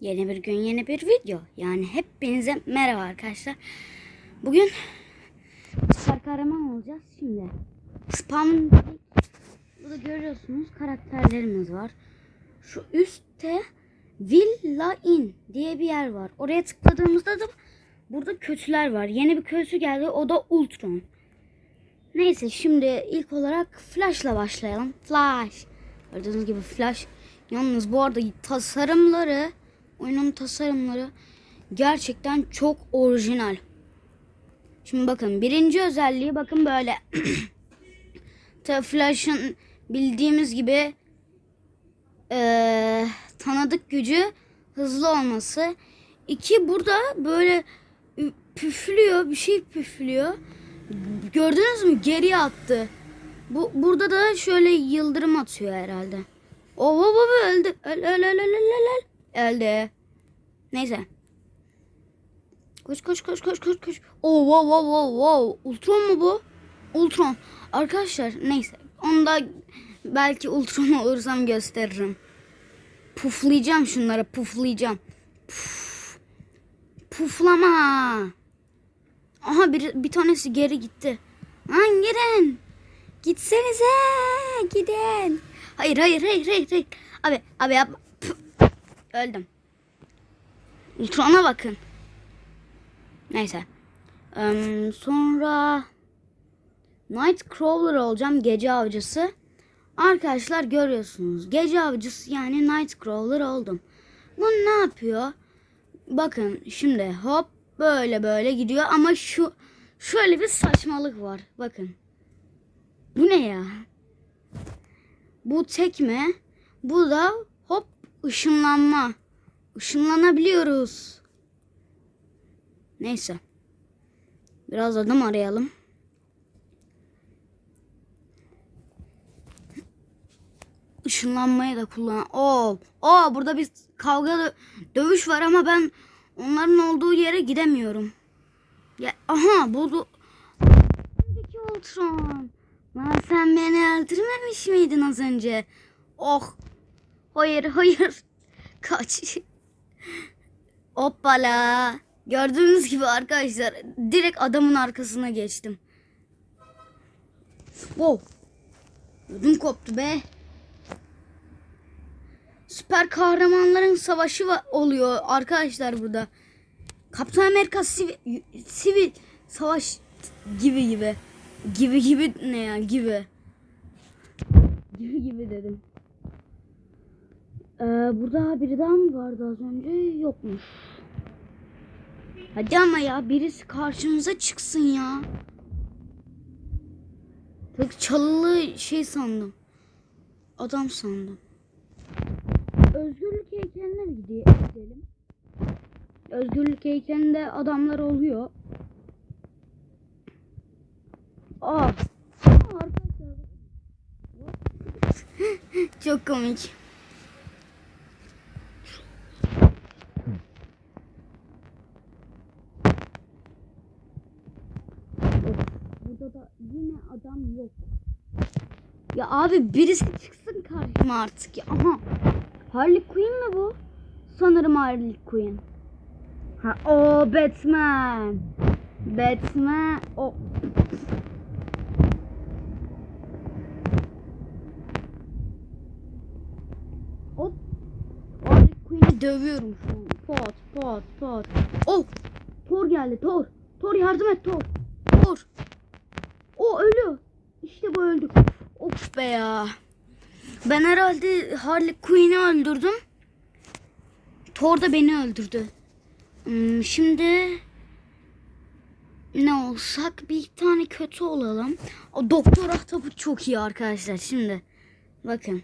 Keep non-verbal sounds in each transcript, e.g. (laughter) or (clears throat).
Yeni bir gün yeni bir video. Yani hepinize merhaba arkadaşlar. Bugün süper kahraman olacağız şimdi. Spam Burada görüyorsunuz karakterlerimiz var. Şu üstte Villa Inn diye bir yer var. Oraya tıkladığımızda da burada kötüler var. Yeni bir kötü geldi o da Ultron. Neyse şimdi ilk olarak Flash'la başlayalım. Flash. Gördüğünüz gibi Flash. Yalnız bu arada tasarımları, oyunun tasarımları gerçekten çok orijinal. Şimdi bakın birinci özelliği bakın böyle. (clears throat) Flash'ın bildiğimiz gibi eee, tanıdık gücü hızlı olması. İki burada böyle püflüyor, bir şey püflüyor. Gördünüz mü? Geriye attı. Bu burada da şöyle yıldırım atıyor herhalde. Oo baba öldü. Öl öl öl öl öl öl. Öldü. Neyse. Koş koş koş koş koş koş. Oo wow wow wow wow. Ultron mu bu? Ultron. Arkadaşlar neyse. Onu da belki Ultron olursam gösteririm. Puflayacağım şunları puflayacağım. Puf. Puflama. Aha bir, bir tanesi geri gitti. Lan girin. Gitsenize. Gidin. Hayır hayır hayır hayır. hayır. Abi abi yapma. Öldüm. Ultron'a bakın. Neyse. Eee, sonra Nightcrawler olacağım. Gece avcısı. Arkadaşlar görüyorsunuz. Gece avcısı yani Nightcrawler oldum. Bu ne yapıyor? Bakın şimdi hop böyle böyle gidiyor ama şu şöyle bir saçmalık var. Bakın. Bu ne ya? Bu tekme. Bu da hop ışınlanma. Işınlanabiliyoruz. Neyse. Biraz adım arayalım. Işınlanmayı da kullan. Oo, oo burada bir kavga dö- dövüş var ama ben onların olduğu yere gidemiyorum. Ya aha bu du- Önceki Ultron. Lan sen beni öldürmemiş miydin az önce? Oh. Hayır hayır. (laughs) Kaç. Hoppala. Gördüğünüz gibi arkadaşlar direkt adamın arkasına geçtim. Wow. Ödüm koptu be. Süper kahramanların savaşı va- oluyor arkadaşlar burada. Kaptan Amerika sivil, sivil savaş gibi gibi. Gibi gibi ne ya gibi. Gibi gibi dedim. Ee, burada biri daha mı vardı az önce? Yokmuş. Hadi ama ya birisi karşımıza çıksın ya. Çok çalılı şey sandım. Adam sandım. Özgürlük heykeline mi gide- gidelim? Özgürlük heykelinde adamlar oluyor. Aa. Aa, arkadaşlar. (laughs) Çok komik. Burada da yine adam yok. Ya abi birisi çıksın karşıma artık ya. Aha. Harley Quinn mi bu? Sanırım Harley Quinn. Ha o Batman. Batman o Hop. Harley Quinn'i dövüyorum şu an. Pot pot pot. Oh. Thor geldi Thor. Thor yardım et Thor. Thor. O ölü. İşte bu öldük. Of be ya. Ben herhalde Harley Quinn'i öldürdüm. Thor da beni öldürdü. Hmm, şimdi ne olsak bir tane kötü olalım. O Doktor Ahtapot çok iyi arkadaşlar. Şimdi bakın.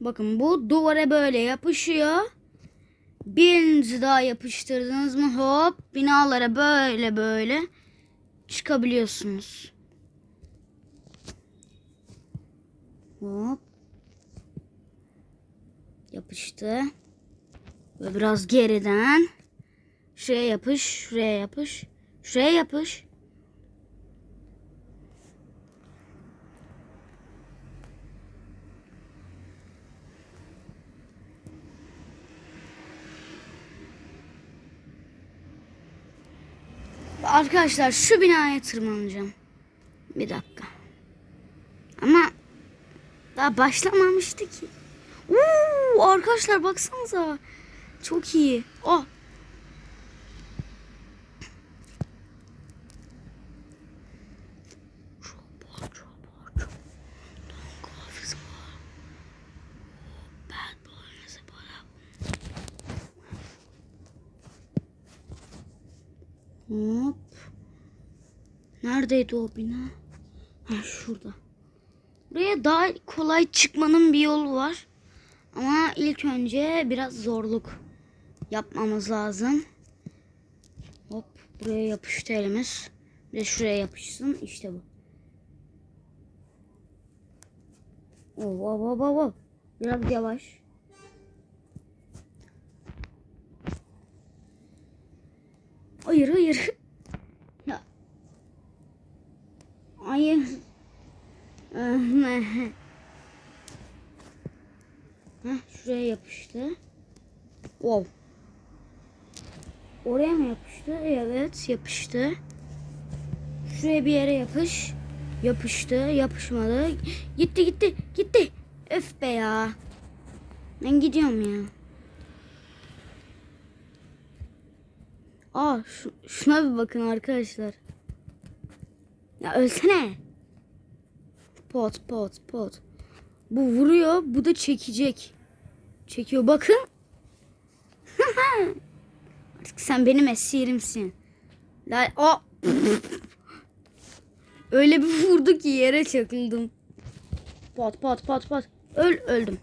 Bakın bu duvara böyle yapışıyor. Birinizi daha yapıştırdınız mı hop binalara böyle böyle çıkabiliyorsunuz. Hop. Yapıştı. Böyle biraz geriden. Şuraya yapış, şuraya yapış. Şuraya yapış. Arkadaşlar şu binaya tırmanacağım. Bir dakika. Ama daha başlamamıştı ki. Uuu, arkadaşlar baksanıza. Çok iyi. Oh. Çok çok çok. Kafası var. Bad boy nasıl bana? Hop. Neredeydi o bina? Ha şurada. Buraya daha kolay çıkmanın bir yolu var. Ama ilk önce biraz zorluk yapmamız lazım. Hop buraya yapıştı elimiz. Bir de şuraya yapışsın. İşte bu. Oh, oh, oh, oh, oh. Biraz yavaş. Hayır hayır. Ya. Hayır. Heh, şuraya yapıştı. Wow. Oraya mı yapıştı? Evet yapıştı. Şuraya bir yere yapış. Yapıştı. Yapışmadı. Gitti gitti. Gitti. Öf be ya. Ben gidiyorum ya. Aa şu, şuna bir bakın arkadaşlar. Ya ölsene. Pot pot pot. Bu vuruyor, bu da çekecek. Çekiyor bakın. (laughs) Artık sen benim esirimsin. La o Öyle bir vurdu ki yere çakıldım. Pat pat pat pat. Öl öldüm.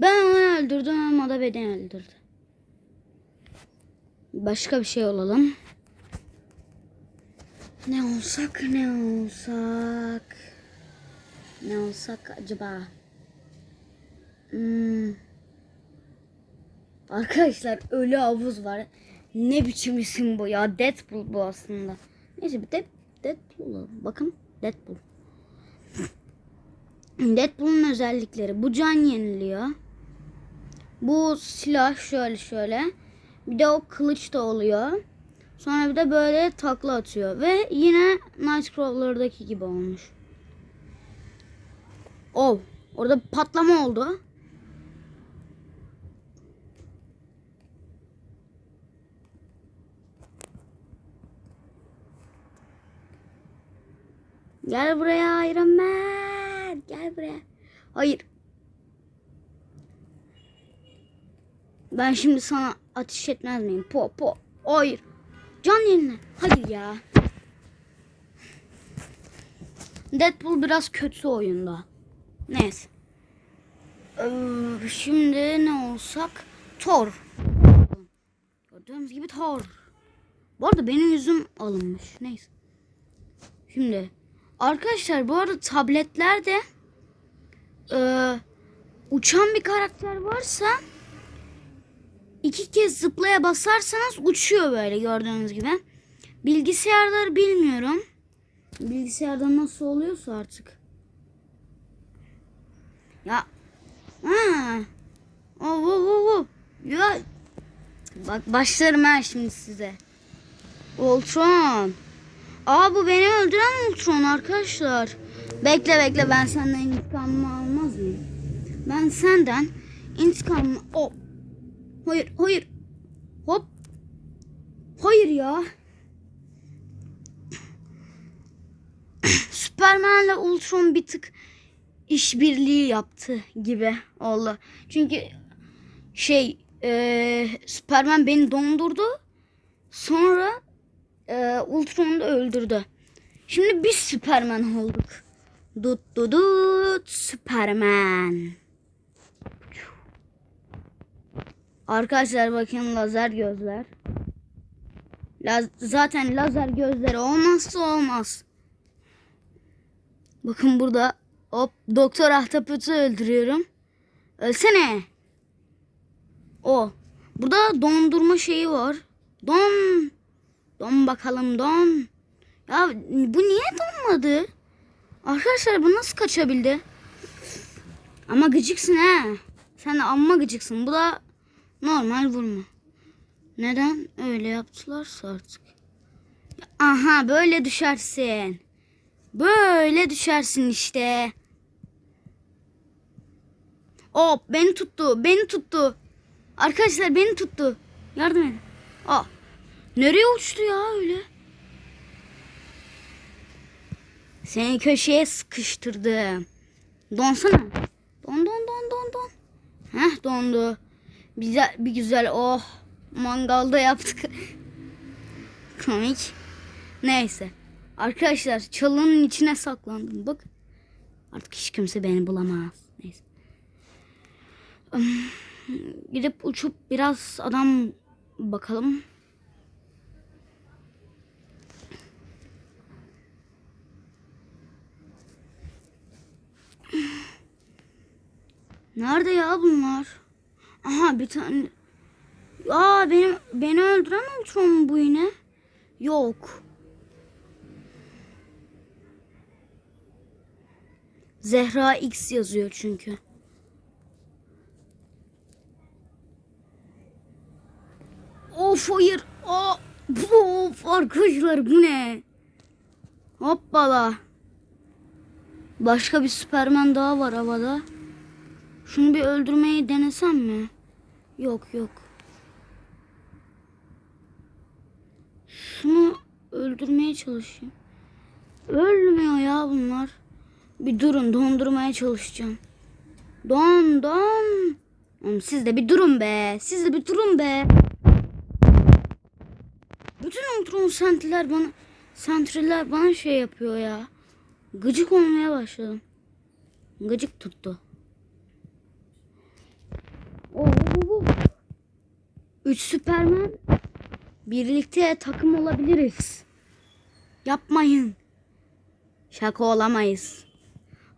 Ben onu öldürdüm ama da beni öldürdü. Başka bir şey olalım. Ne olsak ne olsak. Ne olsak acaba? Hmm. Arkadaşlar ölü havuz var. Ne biçim isim bu ya? Deadpool bu aslında. Neyse bir de Deadpool. Bakın Deadpool. Deadpool'un özellikleri. Bu can yeniliyor. Bu silah şöyle şöyle. Bir de o kılıç da oluyor. Sonra bir de böyle takla atıyor. Ve yine Nightcrawler'daki gibi olmuş. Oh. Orada patlama oldu. Gel buraya Iron Man. Gel buraya. Hayır. Ben şimdi sana ateş etmez miyim? Po po. Hayır. Can yerine. Hayır ya. Deadpool biraz kötü oyunda. Neyse. Ee, şimdi ne olsak? Thor. Gördüğünüz gibi Thor. Bu arada benim yüzüm alınmış. Neyse. Şimdi arkadaşlar bu arada tabletlerde e, uçan bir karakter varsa iki kez zıplaya basarsanız uçuyor böyle gördüğünüz gibi. Bilgisayarları bilmiyorum. Bilgisayarda nasıl oluyorsa artık. Ya. Ha. Oh, oh, oh, oh. Ya. Bak başlarım ben şimdi size. Ultron. Aa bu beni öldüren Ultron arkadaşlar. Bekle bekle ben senden intikamımı almaz mıyım? Ben senden intikamımı... Oh. Hayır hayır. Hop. Hayır ya. (clears throat) Superman'le Ultron bir tık işbirliği yaptı gibi oldu. Çünkü şey e, Superman beni dondurdu. Sonra e, Ultron'u da öldürdü. Şimdi biz Superman olduk. Dut dut dut Superman. Arkadaşlar bakın lazer gözler. Laz- zaten lazer gözleri olmazsa olmaz. Bakın burada hop Doktor Ahtapot'u öldürüyorum. Ölsene. O. Burada dondurma şeyi var. Don. Don bakalım don. Ya bu niye donmadı? Arkadaşlar bu nasıl kaçabildi? Ama gıcıksın ha. Sen de amma gıcıksın. Bu da normal vurma. Neden öyle yaptılarsa artık. Aha böyle düşersin. Böyle düşersin işte. Hop beni tuttu. Beni tuttu. Arkadaşlar beni tuttu. Yardım edin. Aa, nereye uçtu ya öyle? Seni köşeye sıkıştırdım. Donsana. Don don don don don. Heh dondu. Güzel bir güzel oh mangalda yaptık. (laughs) Komik. Neyse. Arkadaşlar çalının içine saklandım. Bak. Artık hiç kimse beni bulamaz. Neyse. Gidip uçup biraz adam bakalım. Nerede ya bunlar? Aha bir tane. Aa benim beni öldüren Ultron mu bu yine? Yok. Zehra X yazıyor çünkü. Of hayır. Aa, of arkadaşlar bu ne? Hoppala. Başka bir Süperman daha var havada. Şunu bir öldürmeyi denesem mi? Yok yok. Şunu öldürmeye çalışayım. Ölmüyor ya bunlar. Bir durun dondurmaya çalışacağım. Don don. Oğlum siz de bir durun be. Siz de bir durun be. Bütün Ultron sentry'ler bana sentry'ler bana şey yapıyor ya. Gıcık olmaya başladım. Gıcık tuttu. Oo. Üç Süpermen birlikte takım olabiliriz. Yapmayın. Şaka olamayız.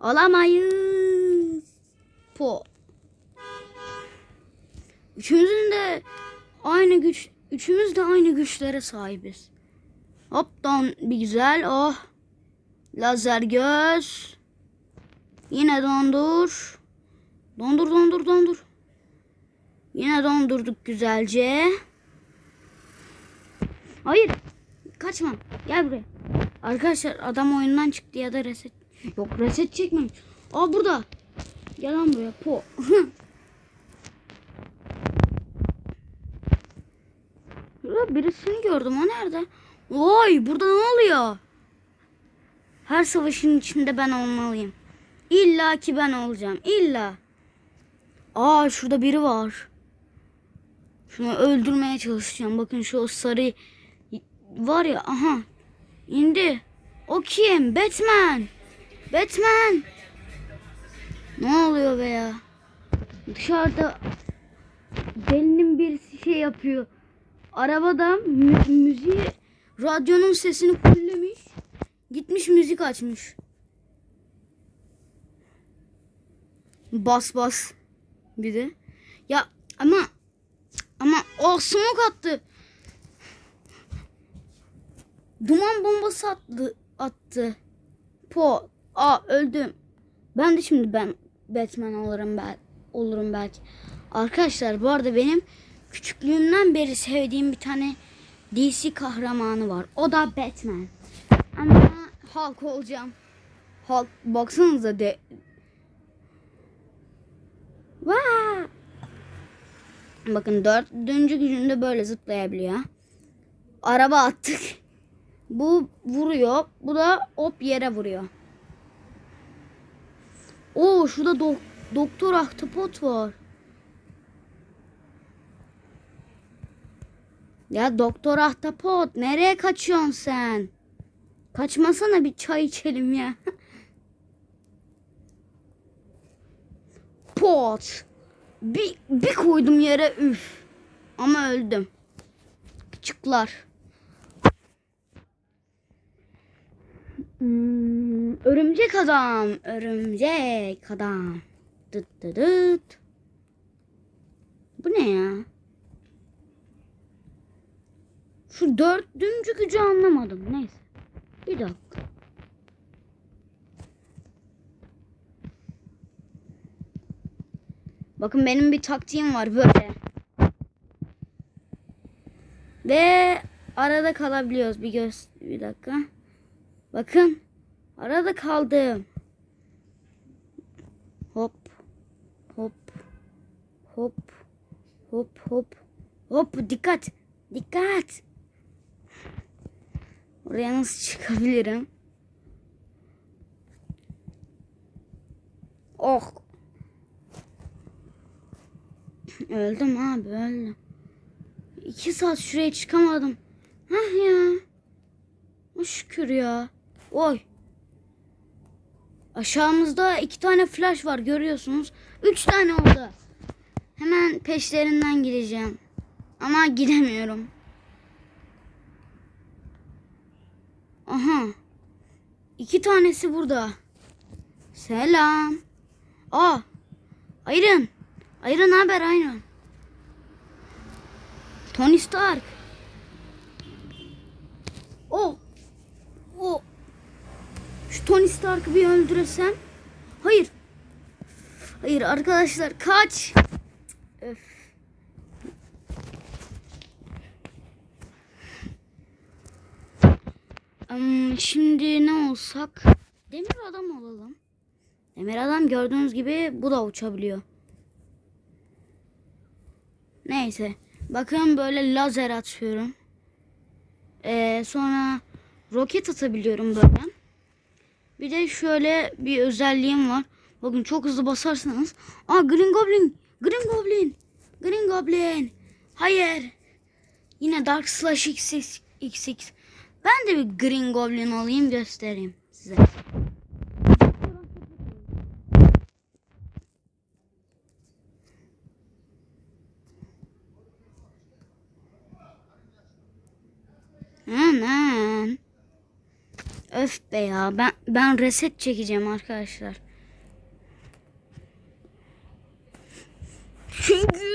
Olamayız. Po. Üçümüzün de aynı güç, üçümüz de aynı güçlere sahibiz. Hoptan bir güzel. Oh. Lazer göz. Yine dondur. Dondur dondur dondur. Yine dondurduk güzelce. Hayır. Kaçma. Gel buraya. Arkadaşlar adam oyundan çıktı ya da reset. Yok reset çekmemiş. Aa burada. Gel lan buraya. Po. (laughs) Burada birisini gördüm. O nerede? Oy burada ne oluyor? Her savaşın içinde ben olmalıyım. İlla ki ben olacağım. İlla. Aa şurada biri var. Şunu öldürmeye çalışacağım. Bakın şu o sarı var ya aha indi. O kim? Batman. Batman. Ne oluyor be ya? Dışarıda delinin birisi şey yapıyor. Arabada mü- müziği radyonun sesini fullemiş. Gitmiş müzik açmış. Bas bas. Bir de. Ya ama ama o smoke attı. Duman bombası attı. attı. Po. Aa öldüm. Ben de şimdi ben Batman olurum bel olurum belki. Arkadaşlar bu arada benim küçüklüğümden beri sevdiğim bir tane DC kahramanı var. O da Batman. Ama Hulk olacağım. Hulk baksanıza de Vaa! Bakın dördüncü gücünde böyle zıplayabiliyor. Araba attık. Bu vuruyor. Bu da hop yere vuruyor. Oo şurada do- doktor ahtapot var. Ya doktor ahtapot nereye kaçıyorsun sen? Kaçmasana bir çay içelim ya. (laughs) Pot. Bir, bir koydum yere üf. Ama öldüm. Küçükler. Hmm, örümcek adam. Örümcek adam. Dıt dıt dıt. Bu ne ya? Şu dördüncü gücü anlamadım. Neyse. Bir dakika. Bakın benim bir taktiğim var böyle. Ve arada kalabiliyoruz. Bir göz bir dakika. Bakın. Arada kaldım. Hop. Hop. Hop. Hop hop. Hop dikkat. Dikkat. Oraya nasıl çıkabilirim? Oh. Öldüm abi öldüm. İki saat şuraya çıkamadım. Hah ya. O şükür ya. Oy. Aşağımızda iki tane flash var görüyorsunuz. Üç tane oldu. Hemen peşlerinden gideceğim. Ama gidemiyorum. Aha. İki tanesi burada. Selam. Aa. Ayrın. Ayrın haber Ayrın. Tony Stark. O. O. Şu Tony Stark'ı bir öldürsem. Hayır. Hayır arkadaşlar kaç. Öf. Hmm, şimdi ne olsak? Demir adam olalım. Demir adam gördüğünüz gibi bu da uçabiliyor. Neyse. Bakın böyle lazer atıyorum. Ee, sonra roket atabiliyorum böyle. Bir de şöyle bir özelliğim var. Bakın çok hızlı basarsanız. Aa Green Goblin. Green Goblin. Green Goblin. Hayır. Yine Dark Slash XX. XX. Ben de bir Green Goblin alayım göstereyim size. Öf be ya ben ben reset çekeceğim arkadaşlar. Çünkü